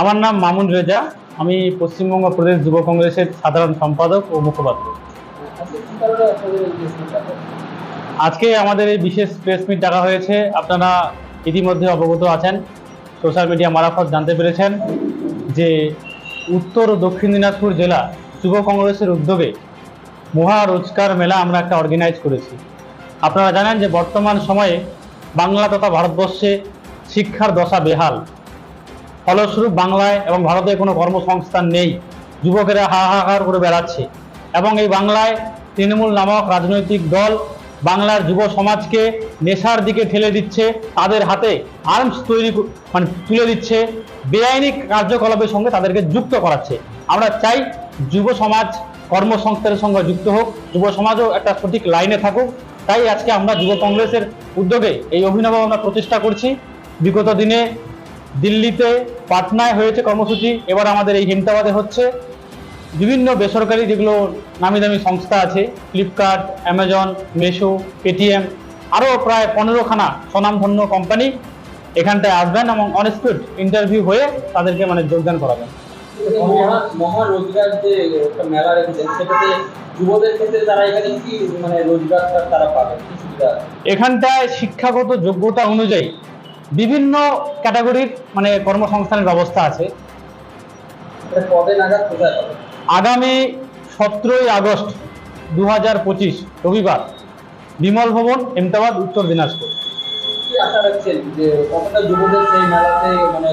আমার নাম মামুন রেজা। আমি পশ্চিমবঙ্গ প্রদেশ যুব কংগ্রেসের সাধারণ সম্পাদক ও মুখপাত্র। আজকে আমাদের এই বিশেষ প্রেস মিট ডাকা হয়েছে। আপনারা ইতিমধ্যে অবগত আছেন। সোশ্যাল মিডিয়া মারফত জানতে পেরেছেন যে উত্তর ও দক্ষিণ দিনাজপুর জেলা যুব কংগ্রেসের উদ্যোগে মহা রোজগার মেলা আমরা একটা অর্গানাইজ করেছি। আপনারা জানেন যে বর্তমান সময়ে বাংলা তথা ভারতবর্ষে শিক্ষার দশা বেহাল। ফলস্বরূপ বাংলায় এবং ভারতে কোনো কর্মসংস্থান নেই। যুবকেরা হাহাকার করে বেড়াচ্ছে। এবং এই বাংলায় তৃণমূল নামক রাজনৈতিক দল বাংলার যুব সমাজকে নেশার দিকে ঠেলে দিচ্ছে। তাদের হাতে আর্মস তৈরি মানে তুলে দিচ্ছে। বেআইনি কার্যকলাপের সঙ্গে তাদেরকে যুক্ত করাচ্ছে। আমরা চাই যুব সমাজ কর্মসংস্থানের সঙ্গে যুক্ত হোক। যুব সমাজও একটা সঠিক লাইনে থাকুক। তাই আজকে আমরা যুব কংগ্রেসের উদ্যোগে এই অভিনব আমরা প্রচেষ্টা করছি। বিগত দিনে দিল্লিতে পাটনায় হয়েছে কর্মসূচি। এবার আমাদের এই হেমতাবাদে হচ্ছে। বিভিন্ন বেসরকারি যেগুলো নামি দামি সংস্থা আছে ফ্লিপকার্ট অ্যামাজন মেশো পেটিএম আরও প্রায় পনেরোখানা স্বনামধন্য কোম্পানি এখানটায় আসবেন এবং অনস্পিড ইন্টারভিউ হয়ে তাদেরকে মানে যোগদান করাবেন। মহা মহা রোজগার যে একটা মেলা রেখেছেন সেটাতে যুবদের ক্ষেত্রে তারা এখানে কি মানে রোজগারটা তারা পাবে? এখানটায় শিক্ষাগত যোগ্যতা অনুযায়ী বিভিন্ন ক্যাটাগরির মানে কর্মসংস্থানের ব্যবস্থা আছে। আগামী সতেরোই আগস্ট দু হাজার পঁচিশ রবিবার বিমল ভবন হেমতাবাদ উত্তর দিনাজপুর। মানে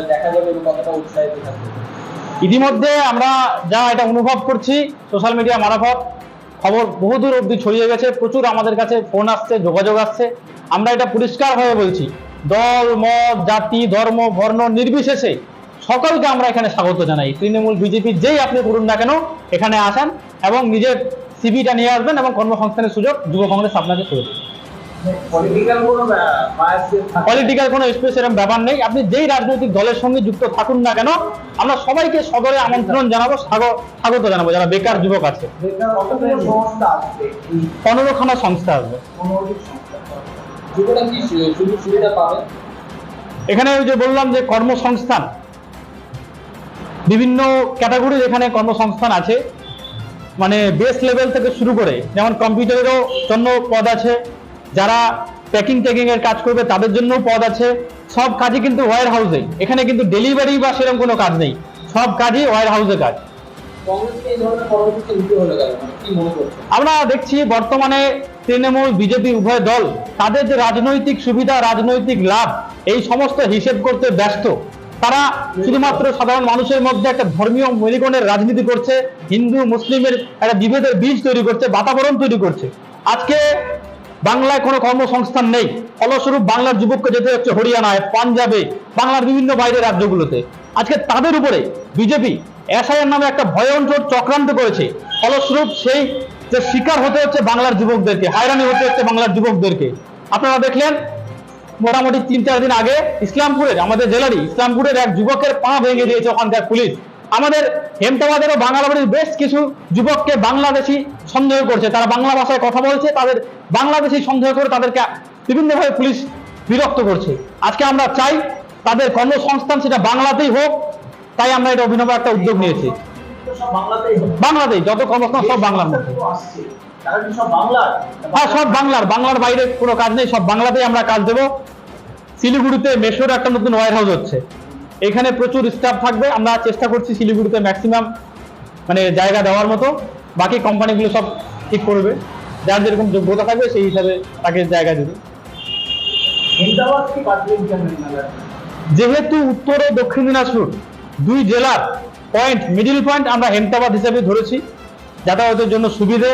ইতিমধ্যে আমরা যা এটা অনুভব করছি সোশ্যাল মিডিয়া মারফত খবর বহুদূর অবধি ছড়িয়ে গেছে প্রচুর আমাদের কাছে ফোন আসছে যোগাযোগ আসছে। আমরা এটা পরিষ্কারভাবে বলছি। দল মত জাতি ধর্ম বর্ণ নির্বিশেষে সকলকে আমরা এখানে স্বাগত জানাই। তৃণমূল বিজেপি যেই আপনি করুন না কেন এখানে আসেন এবং নিজের সিভিটা নিয়ে আসবেন এবং কর্মসংস্থানের সুযোগ যুব কংগ্রেস আপনাকে করে দেবে। পলিটিক্যাল কোনো স্পেস এরকম ব্যাপার নেই। আপনি যেই রাজনৈতিক দলের সঙ্গে যুক্ত থাকুন না কেন আমরা সবাইকে সদরে আমন্ত্রণ জানাব স্বাগত জানাব যারা বেকার যুবক আছে। পনেরোখানা সংস্থা আসবে। যুবরা কি সুযোগ সুবিধা পাবে? এখানে ওই যে বললাম যে কর্মসংস্থান। বিভিন্ন ক্যাটাগরির এখানে কর্মসংস্থান আছে। মানে বেস লেভেল থেকে শুরু করে যেমন কম্পিউটারেরও জন্য পদ আছে। যারা প্যাকিং ট্যাকিং এর কাজ করবে তাদের জন্য পদ আছে। সব কাজই কিন্তু ওয়ার হাউসে এখানে কিন্তু ডেলিভারি বা সেরকম কোনো কাজ নেই। সব কাজই ওয়ার হাউসে কাজ মানে আমরা দেখছি বর্তমানে তৃণমূল, বিজেপি, উভয় দল তাদের যে রাজনৈতিক সুবিধা, রাজনৈতিক লাভ, এই সমস্ত হিসেব করতে ব্যস্ত। তারা শুধুমাত্র সাধারণ মানুষের মধ্যে একটা ধর্মীয় মেরুকরণের রাজনীতি করছে, হিন্দু, মুসলিমের একটা বিভেদের বীজ তৈরি করছে, বাতাবরণ তৈরি করছে। আজকে বাংলায় কোনো কর্মসংস্থান নেই। ফলস্বরূপ বাংলার যুবককে যেতে হচ্ছে হরিয়ানায়, পাঞ্জাবে, বাংলার বিভিন্ন বাইরের রাজ্যগুলোতে। আজকে তাদের উপরে বিজেপি এসআইয়ের নামে একটা ভয়ঙ্কর চক্রান্ত করেছে। ফলস্বরূপ সেই যে শিকার হতে হচ্ছে বাংলার যুবকদেরকে, হয়রানি হতে হচ্ছে বাংলার যুবকদেরকে। আপনারা দেখলেন, মোটামুটি তিন চার দিন আগে ইসলামপুরের, আমাদের জেলারই, ইসলামপুরের এক যুবকের পা ভেঙে দিয়েছে ওখানকার পুলিশ। আমাদের হেমতাবাদের ও বাঙালাবাড়ির বেশ কিছু যুবককে বাংলাদেশি সন্দেহ করছে। তারা বাংলা ভাষায় কথা বলছে, তাদের বাংলাদেশি সন্দেহ করে তাদেরকে বিভিন্নভাবে পুলিশ বিরক্ত করছে। আজকে আমরা চাই তাদের কর্মসংস্থান সেটা বাংলাতেই হোক, তাই আমরা এটা অভিনব একটা উদ্যোগ নিয়েছি। বাংলাতেই যত কর্মসংস্থান সব বাংলার মধ্যে। হ্যাঁ সব বাংলার। বাংলার বাইরে কোনো কাজ নেই সব বাংলাতেই আমরা কাজ দেবো। শিলিগুড়িতে মেশোর একটা নতুন ওয়ার হাউস হচ্ছে। এখানে প্রচুর স্টাফ থাকবে। আমরা চেষ্টা করছি শিলিগুড়িতে ম্যাক্সিমাম মানে জায়গা দেওয়ার মতো। বাকি কোম্পানিগুলো সব ঠিক করবে। যার যেরকম যোগ্যতা থাকবে সেই হিসাবে তাকে জায়গা দেবে। যেহেতু উত্তর ও দক্ষিণ দিনাজপুর দুই জেলার পয়েন্ট মিডিল পয়েন্ট আমরা হেমতাবাদ হিসেবে ধরেছি, যাতায়াতের জন্য সুবিধে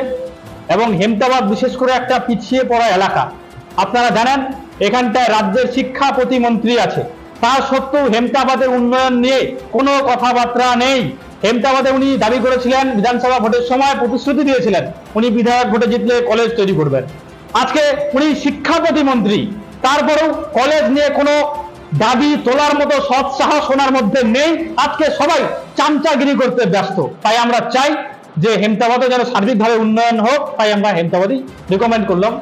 এবং হেমতাবাদ বিশেষ করে একটা পিছিয়ে পড়া এলাকা। আপনারা জানেন, এখানটায় রাজ্যের শিক্ষা প্রতিমন্ত্রী আছে। তা সত্ত্বেও হেমতাবাদের উন্নয়ন নিয়ে কোনো কথাবার্তা নেই। হেমতাবাদে উনি দাবি করেছিলেন, বিধানসভা ভোটের সময় প্রতিশ্রুতি দিয়েছিলেন, উনি বিধায়ক ভোটে জিতলে কলেজ তৈরি করবেন। আজকে উনি শিক্ষা প্রতিমন্ত্রী, তারপরেও কলেজ নিয়ে কোনো দাবি তোলার মতো সৎ সাহস ওনার মধ্যে নেই। আজকে সবাই চামচাগিরি করতে ব্যস্ত। তাই আমরা চাই যে হেমতাবাদে যেন সার্বিকভাবে উন্নয়ন হোক, তাই আমরা হেমতাবাদই রেকমেন্ড করলাম।